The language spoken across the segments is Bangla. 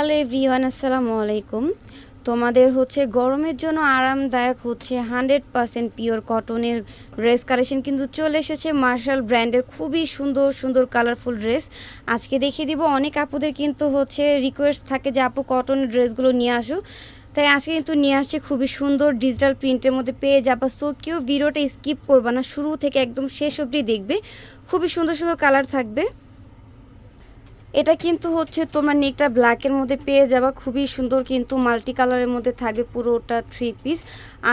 হ্যালো এভরিওয়ান, আসসালামু আলাইকুম। তোমাদের হচ্ছে গরমের জন্য আরামদায়ক হচ্ছে হান্ড্রেড পারসেন্ট পিওর কটনের ড্রেস কালেকশন কিন্তু চলে এসেছে মার্শাল ব্র্যান্ডের খুবই সুন্দর সুন্দর কালারফুল ড্রেস। আজকে দেখিয়ে দিব, অনেক আপুদের কিন্তু হচ্ছে রিকোয়েস্ট থাকে যে, আপু কটনের ড্রেসগুলো নিয়ে আসো। তাই আজকে কিন্তু নিয়ে আসছে খুবই সুন্দর ডিজিটাল প্রিন্টের মধ্যে পেয়ে যাবা। সো কেউ ভিডিওটা স্কিপ করবা না, শুরু থেকে একদম শেষ অবধি দেখবে। খুবই সুন্দর সুন্দর কালার থাকবে। এটা কিন্তু হচ্ছে তোমার নেকটা ব্ল্যাকের মধ্যে পেয়ে যাবা, খুবই সুন্দর কিন্তু মাল্টি কালারের মধ্যে থাকবে পুরোটা থ্রি পিস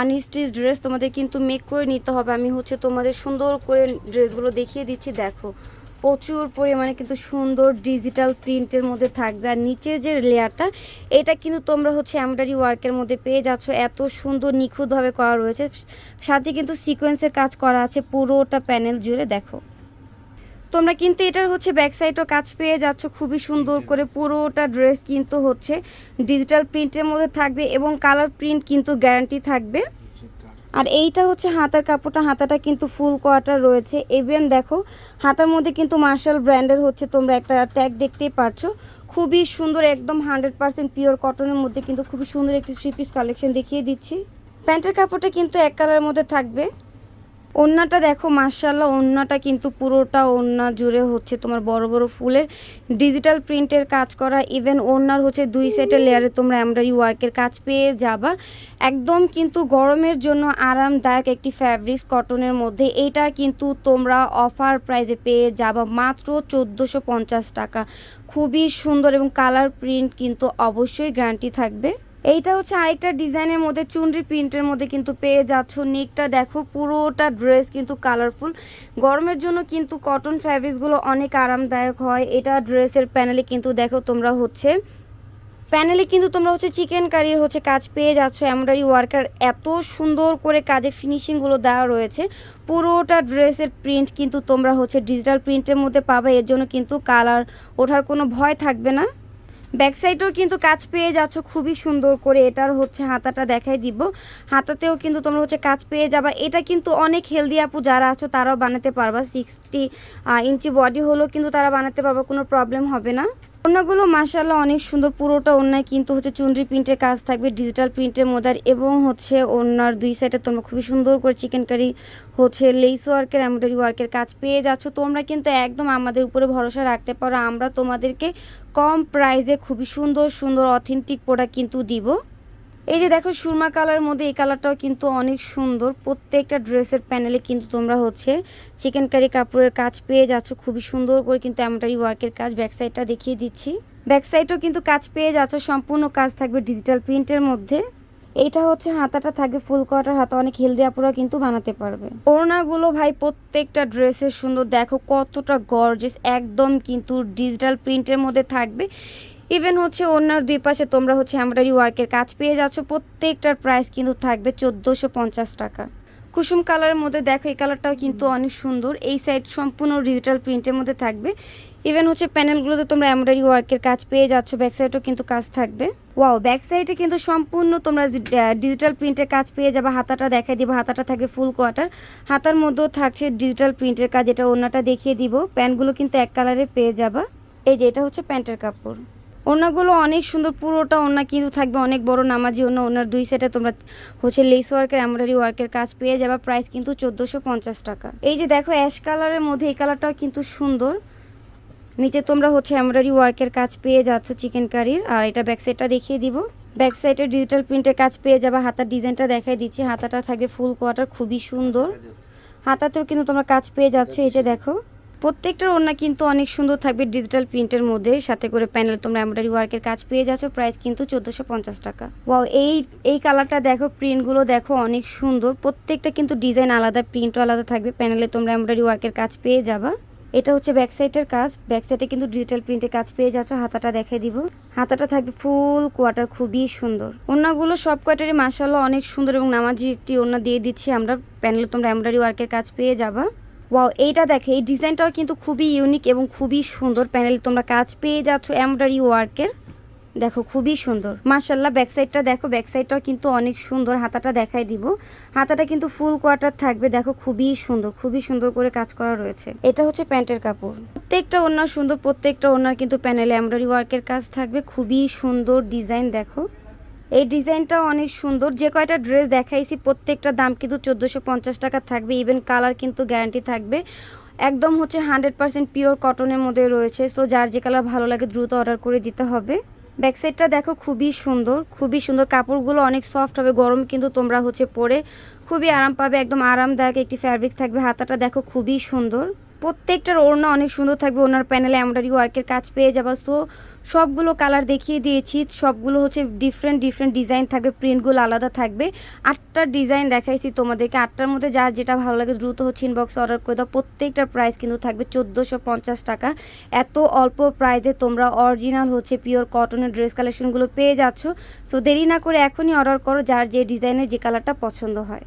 আনস্টিচ ড্রেস তোমাদের কিন্তু মেক করে নিতে হবে। আমি হচ্ছে তোমাদের সুন্দর করে ড্রেসগুলো দেখিয়ে দিচ্ছি, দেখো। প্রচুর পরিমাণে কিন্তু সুন্দর ডিজিটাল প্রিন্টের মধ্যে থাকবে। আর নিচের যে লেয়ারটা, এটা কিন্তু তোমরা হচ্ছে এমব্রয়ডারি ওয়ার্কের মধ্যে পেয়ে যাচ্ছ। এত সুন্দর নিখুঁতভাবে করা রয়েছে। সাথে কিন্তু সিকোয়েন্সের কাজ করা আছে পুরোটা প্যানেল জুড়ে, দেখো। তোমরা কিন্তু এটার হচ্ছে ব্যাক সাইডও কাজ পেয়ে যাচ্ছ খুবই সুন্দর করে পুরোটা ড্রেস কিন্তু হচ্ছে ডিজিটাল প্রিন্টের মধ্যে থাকবে এবং কালার প্রিন্ট কিন্তু গ্যারান্টি থাকবে। আর এইটা হচ্ছে হাতার কাপড়টা হাতাটা কিন্তু ফুল কোয়াটার রয়েছে। এভেন দেখো হাতার মধ্যে কিন্তু মার্শাল ব্র্যান্ডের হচ্ছে তোমরা একটা ট্যাগ দেখতেই পারছ। খুবই সুন্দর একদম হান্ড্রেড পার্সেন্ট পিওর কটনের মধ্যে কিন্তু খুবই সুন্দর একটি থ্রি পিস কালেকশন দেখিয়ে দিচ্ছি। প্যান্টের কাপড়টা কিন্তু এক কালারের মধ্যে থাকবে। ওন্নাটা দেখো মার্শাল্লাহ ওন্নাটা কিন্তু পুরোটা ওন্না জুড়ে হচ্ছে তোমার বড় বড় ফুলের ডিজিটাল প্রিন্টের কাজ করা। ইভেন ওন্নার হচ্ছে দুই সেটের লেয়ারে তোমরা এমব্রয়ডারি ওয়ার্কের কাজ পেয়ে যাবা। একদম কিন্তু গরমের জন্য আরামদায়ক একটি ফ্যাব্রিক্স কটনের মধ্যে। এটা কিন্তু তোমরা অফার প্রাইজে পেয়ে যাবা মাত্র চোদ্দোশো পঞ্চাশ টাকা। খুবই সুন্দর এবং কালার প্রিন্ট কিন্তু অবশ্যই গ্যারান্টি থাকবে। এইটা হচ্ছে আরেকটা ডিজাইনের মধ্যে, চুনরি প্রিন্টের মধ্যে কিন্তু পেয়ে যাচ্ছ। নেকটা দেখো, পুরোটা ড্রেস কিন্তু কালারফুল গরমের জন্য কিন্তু কটন ফ্যাব্রিক্সগুলো অনেক আরামদায়ক হয়। এটা ড্রেসের প্যানেলে কিন্তু দেখো তোমরা হচ্ছে। প্যানেলে কিন্তু তোমরা হচ্ছে চিকেন কারির হচ্ছে কাজ পেয়ে যাচ্ছ। এমব্রয়ডারি ওয়ার্কার এত সুন্দর করে কাজে ফিনিশিংগুলো দেওয়া রয়েছে। পুরোটা ড্রেসের প্রিন্ট কিন্তু তোমরা হচ্ছে ডিজিটাল প্রিন্টের মধ্যে পাবে। এর জন্য কিন্তু কালার ওঠার কোনো ভয় থাকবে না। ব্যাক সাইডেও কিন্তু কাজ পেয়ে যাচ্ছ, খুবই সুন্দর করে। এটার হচ্ছে হাতাটা দেখাই দিব। হাতাতেও কিন্তু তোমরা হচ্ছে কাজ পেয়ে যাবা। এটা কিন্তু অনেক হেলদি আপু, যারা আছো তারাও বানাতে পারবা। সিক্সটি ইঞ্চি বডি হলেও কিন্তু তারা বানাতে পারবা, কোনো প্রবলেম হবে না। ওনাগুলো মাসাল্লাহ অনেক সুন্দর, পুরোটা ওনায় কিন্তু হচ্ছে চুনরি প্রিন্টের কাজ থাকবে ডিজিটাল প্রিন্টের মোদার এবং হচ্ছে ওনার দুই সাইডে তোমরা খুবই সুন্দর করে চিকেন কারি হচ্ছে লেস ওয়ার্কের এমব্রয়ডারি ওয়ার্কের কাজ পেয়ে যাচ্ছ। তোমরা কিন্তু একদম আমাদের উপরে ভরসা রাখতে পারো, আমরা তোমাদেরকে কম প্রাইসে খুবই সুন্দর সুন্দর অথেন্টিক প্রোডাক্ট কিন্তু দিব। এই যে দেখো সুরমা কালার মধ্যে এই কালারটাও কিন্তু অনেক সুন্দর। প্রত্যেকটা ড্রেসের প্যানেলে কিন্তু তোমরা হচ্ছে চিকেন কারি কাপড়ের কাজ পেয়ে যাচ্ছ। খুবই সুন্দর করে কিন্তু এমব্রয়ডারি ওয়ার্কের কাজ। ব্যাক সাইডটা দেখিয়ে দিচ্ছি। ব্যাক সাইডেও কিন্তু কাজ পেয়ে যাচ্ছ। সম্পূর্ণ কাজ থাকবে ডিজিটাল প্রিন্টের মধ্যে। এইটা হচ্ছে হাতাটা থাকবে ফুল কোয়ার্টার হাতা। অনেক হেলদি আপুরা কিন্তু বানাতে পারবে। ওড়নাগুলো ভাই প্রত্যেকটা ড্রেসের সুন্দর। দেখো কতটা গর্জেস একদম কিন্তু ডিজিটাল প্রিন্টের মধ্যে থাকবে। ইভেন হচ্ছে ওনার দুই পাশে তোমরা হচ্ছে এমব্রয়ডারি ওয়ার্কের কাজ পেয়ে যাচ্ছ, প্রত্যেকটার প্রাইস কিন্তু থাকবে চোদ্দোশো পঞ্চাশ টাকা। কুসুম কালারের মধ্যে দেখো, এই কালারটাও কিন্তু অনেক সুন্দর। এই সাইড সম্পূর্ণ ডিজিটাল প্রিন্টের মধ্যে থাকবে। ইভেন হচ্ছে প্যানেলগুলোতে তোমরা এমব্রয়ডারি ওয়ার্কের কাজ পেয়ে যাচ্ছ ব্যাক সাইডেও কিন্তু কাজ থাকবে। ওয়াও ব্যাক সাইডে কিন্তু সম্পূর্ণ তোমরা ডিজিটাল প্রিন্টের কাজ পেয়ে যাবে। হাতাটা দেখাই দিব, হাতাটা থাকবে ফুল কোয়ার্টার হাতার মধ্যেও থাকছে ডিজিটাল প্রিন্টের কাজ এটা ওনাটা দেখিয়ে দিব। প্যান্টগুলো কিন্তু এক কালারে পেয়ে যাবা। এই যে, এটা হচ্ছে প্যান্টের কাপড়। ওনাগুলো অনেক সুন্দর, পুরোটা ওনা কিন্তু থাকবে, অনেক বড় নামাজি ওনা ওনার দুই সেটে তোমরা হচ্ছে লেস ওয়ার্কের এমব্রয়ডারি ওয়ার্কের কাজ পেয়ে যাবা প্রাইস কিন্তু চোদ্দোশো পঞ্চাশ টাকা। এই যে দেখো অ্যাশ কালারের মধ্যে এই কালারটাও কিন্তু সুন্দর। নিচে তোমরা হচ্ছে এমব্রয়ডারি ওয়ার্কের কাজ পেয়ে যাচ্ছ চিকেন কারির আর এটা ব্যাক সাইডটা দেখিয়ে দিব। ব্যাক সাইডে ডিজিটাল প্রিন্টের কাজ পেয়ে যাবা, হাতার ডিজাইনটা দেখাই দিচ্ছি, হাতাটা থাকবে ফুল কোয়ার্টার খুবই সুন্দর। হাতাতেও কিন্তু তোমরা কাজ পেয়ে যাচ্ছ, এই যে দেখো। প্রত্যেকটার ওড়না কিন্তু অনেক সুন্দর থাকবে ডিজিটাল প্রিন্টের মধ্যে। সাথে করে প্যানেল তোমরা এমব্রয়ডারি ওয়ার্কের কাজ পেয়ে যাচ্ছ। প্রাইস কিন্তু চোদ্দোশো পঞ্চাশ টাকা। ওয়াও এই এই কালারটা দেখো প্রিন্টগুলো দেখো, অনেক সুন্দর। প্রত্যেকটা কিন্তু ডিজাইন আলাদা প্রিন্টও আলাদা থাকবে। প্যানেলে তোমরা এমব্রয়ডারি ওয়ার্কের কাজ পেয়ে যাবা। এটা হচ্ছে ব্যাক সাইডের কাজ। ব্যাক সাইডে কিন্তু ডিজিটাল প্রিন্টের কাজ পেয়ে যাচ্ছ। হাতাটা দেখে দিব। হাতাটা থাকবে ফুল কোয়ার্টার খুবই সুন্দর। ওনাগুলো সব কোয়ার্টারে মাসাল্লাহ অনেক সুন্দর এবং নামাজি একটি ওনা দিয়ে দিচ্ছি আমরা। প্যানেলে তোমরা এমব্রয়ডারি ওয়ার্কের কাজ পেয়ে যাবা। ওয়াও এইটা দেখে, এই ডিজাইনটাও কিন্তু খুবই ইউনিক এবং খুবই সুন্দর। প্যানেল তোমরা কাজ পেয়ে যাচ্ছ এমব্রয়ডারি ওয়ার্কের দেখো, খুবই সুন্দর। মার্শাল্লাহ ব্যাক সাইডটা দেখো ব্যাক সাইডটাও কিন্তু অনেক সুন্দর। হাতাটা দেখাই দিব। হাতাটা কিন্তু ফুল কোয়ার্টার থাকবে। দেখো, খুবই সুন্দর খুবই সুন্দর করে কাজ করা রয়েছে। এটা হচ্ছে প্যান্টের কাপড়। প্রত্যেকটা ওনার সুন্দর, প্রত্যেকটা ওনার কিন্তু প্যানেলে এমব্রয়ডারি ওয়ার্কের কাজ থাকবে। খুবই সুন্দর ডিজাইন, দেখো। এই ডিজাইনটা অনেক সুন্দর। যে কয়টা ড্রেস দেখাইছি, প্রত্যেকটা দাম কিন্তু চোদ্দোশো পঞ্চাশ টাকা থাকবে। ইভেন কালার কিন্তু গ্যারান্টি থাকবে। একদম হচ্ছে হান্ড্রেড পার্সেন্ট পিওর কটনের মধ্যে রয়েছে। সো যার যে কালার ভালো লাগে দ্রুত অর্ডার করে দিতে হবে। ব্যাক সাইডটা দেখো খুবই সুন্দর খুবই সুন্দর। কাপড়গুলো অনেক সফট হবে, গরম কিন্তু তোমরা হচ্ছে পরে খুবই আরাম পাবে। একদম আরামদায়ক একটি ফ্যাব্রিক থাকবে। হাতাটা দেখো খুবই সুন্দর। প্রত্যেকটার ওড়না অনেক সুন্দর থাকবে, ওনার প্যানেলে এমব্রয়ডারি ওয়ার্কের কাজ পেয়ে যাবা। সো সবগুলো কালার দেখিয়ে দিয়েছি, সবগুলো হচ্ছে ডিফারেন্ট ডিফারেন্ট ডিজাইন থাকবে প্রিন্টগুলো আলাদা থাকবে। আটটা ডিজাইন দেখাইছি তোমাদেরকে, আটটার মধ্যে যার যেটা ভালো লাগে দ্রুত হচ্ছে ইনবক্সে অর্ডার করে দাও। প্রত্যেকটার প্রাইস কিন্তু থাকবে চোদ্দোশো পঞ্চাশ টাকা। এত অল্প প্রাইসে তোমরা অরিজিনাল হচ্ছে পিওর কটনের ড্রেস কালেকশনগুলো পেয়ে যাচ্ছ। সো দেরি না করে এখনই অর্ডার করো, যার যে ডিজাইনের যে কালারটা পছন্দ হয়।